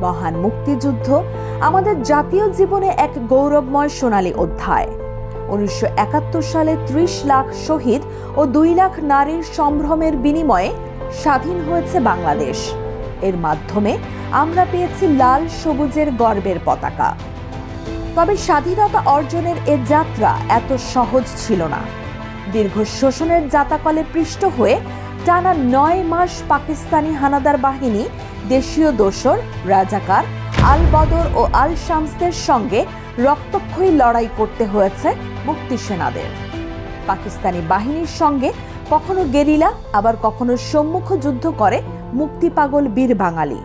মহান মুক্তিযুদ্ধ আমাদের জাতীয় জীবনে এক গৌরবময় সোনালী অধ্যায়। উনিশশো একাত্তর সালে ত্রিশ লাখ শহীদ ও দুই লাখ নারীর সম্ভ্রমের বিনিময়ে স্বাধীন হয়েছে বাংলাদেশ। এর মাধ্যমে আমরা পেয়েছি লাল সবুজের গর্বের পতাকা। তবে স্বাধীনতা অর্জনের এ যাত্রা এত সহজ ছিল না। দীর্ঘ শোষণের জাতাকলে পৃষ্ঠ হয়ে টানা নয় মাস পাকিস্তানি হানাদার বাহিনী দেশীয় দোসর, রাজাকার আল বদর ও আল শামসদের সঙ্গে রক্তক্ষয়ী লড়াই করতে হয়েছে মুক্তি সেনাদের পাকিস্তানি বাহিনীর সঙ্গে কখনো গেরিলা, আবার কখনো সম্মুখ যুদ্ধ করে মুক্তি পাগল বীর বাঙালি।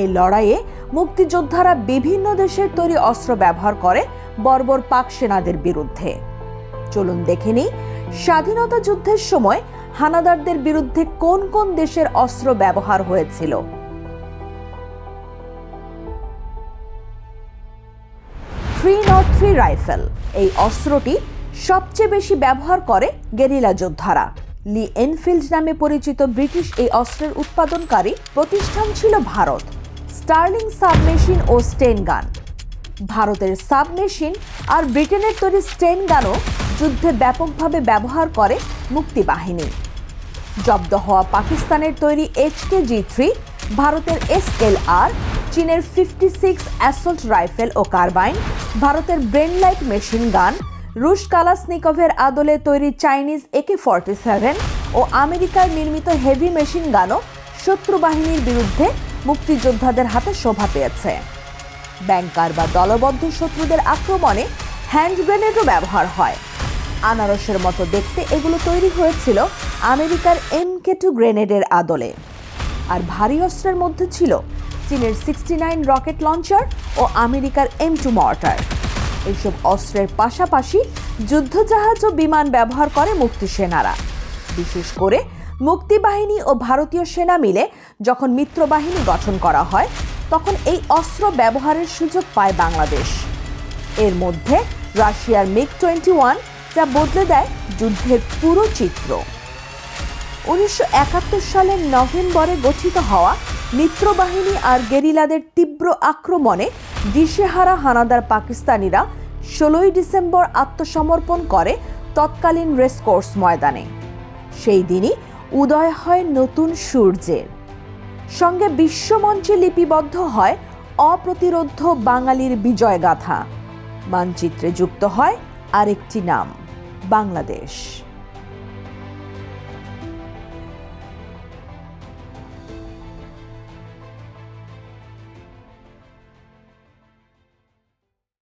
এই লড়াইয়ে মুক্তিযোদ্ধারা বিভিন্ন দেশের তৈরি অস্ত্র ব্যবহার করে বর্বর পাক সেনাদের বিরুদ্ধে। চলুন দেখে নিই, স্বাধীনতা যুদ্ধের সময় হানাদারদের বিরুদ্ধে কোন কোন দেশের অস্ত্র ব্যবহার হয়েছিল। থ্রি নট থ্রি রাইফেল এই অস্ত্রটি সবচেয়ে বেশি ব্যবহার করে গেরিলা যোদ্ধারা। লি এনফিল্ড নামে পরিচিত ব্রিটিশ এই অস্ত্রের উৎপাদনকারী প্রতিষ্ঠান ছিল ভারত। স্টার্লিং সাবমেশিন ও স্টেন গান ভারতের সাবমেশিন আর ব্রিটেনের তৈরি স্টেন গানও যুদ্ধে ব্যাপকভাবে ব্যবহার করে মুক্তিবাহিনী। জব্দ হওয়া পাকিস্তানের তৈরি এইচকে জি থ্রি ভারতের এস এল আর চীনের ফিফটি সিক্স অ্যাসল্ট রাইফেল ও কার্বাইন ভারতের ব্রেনলাইট মেশিন গান রুশ কালাসনিকভের আদলে তৈরি চাইনিজ একে ফর্টি সেভেন ও আমেরিকার নির্মিত হেভি মেশিন গানও শত্রু বাহিনীর বিরুদ্ধে মুক্তিযোদ্ধাদের হাতে শোভা পেয়েছে। ব্যাংকার বা দলবদ্ধ শত্রুদের আক্রমণে হ্যান্ড গ্রেনেডও ব্যবহার হয়। আনারসের মতো দেখতে এগুলো তৈরি হয়েছিল আমেরিকার এমকে টু গ্রেনেডের আদলে। আর ভারী অস্ত্রের মধ্যে ছিল চীনের সিক্সটি নাইন রকেট লঞ্চার ও আমেরিকার এম টু মর্টার এইসব অস্ত্রের পাশাপাশি যুদ্ধজাহাজ ও বিমান ব্যবহার করে মুক্তি সেনারা বিশেষ করে মুক্তিবাহিনী ও ভারতীয় সেনা মিলে যখন মিত্রবাহিনী গঠন করা হয়, তখন এই অস্ত্র ব্যবহারের সুযোগ পায় বাংলাদেশ। এর মধ্যে রাশিয়ার মিগ টোয়েন্টি ওয়ান যা বদলে দেয় যুদ্ধের পুরো চিত্র। উনিশশো একাত্তর সালের নভেম্বরে গঠিত হওয়া মিত্রবাহিনী আর গেরিলাদের তীব্র আক্রমণে দিশেহারা হানাদার পাকিস্তানিরা ষোলোই ডিসেম্বর আত্মসমর্পণ করে তৎকালীন রেসকোর্স ময়দানে। সেই দিনই উদয় হয় নতুন সূর্যের। সঙ্গে বিশ্বমঞ্চে লিপিবদ্ধ হয় অপ্রতিরোধ বাঙালির বিজয়গাথা। মানচিত্রে যুক্ত হয় আরেকটি নাম, বাংলাদেশ।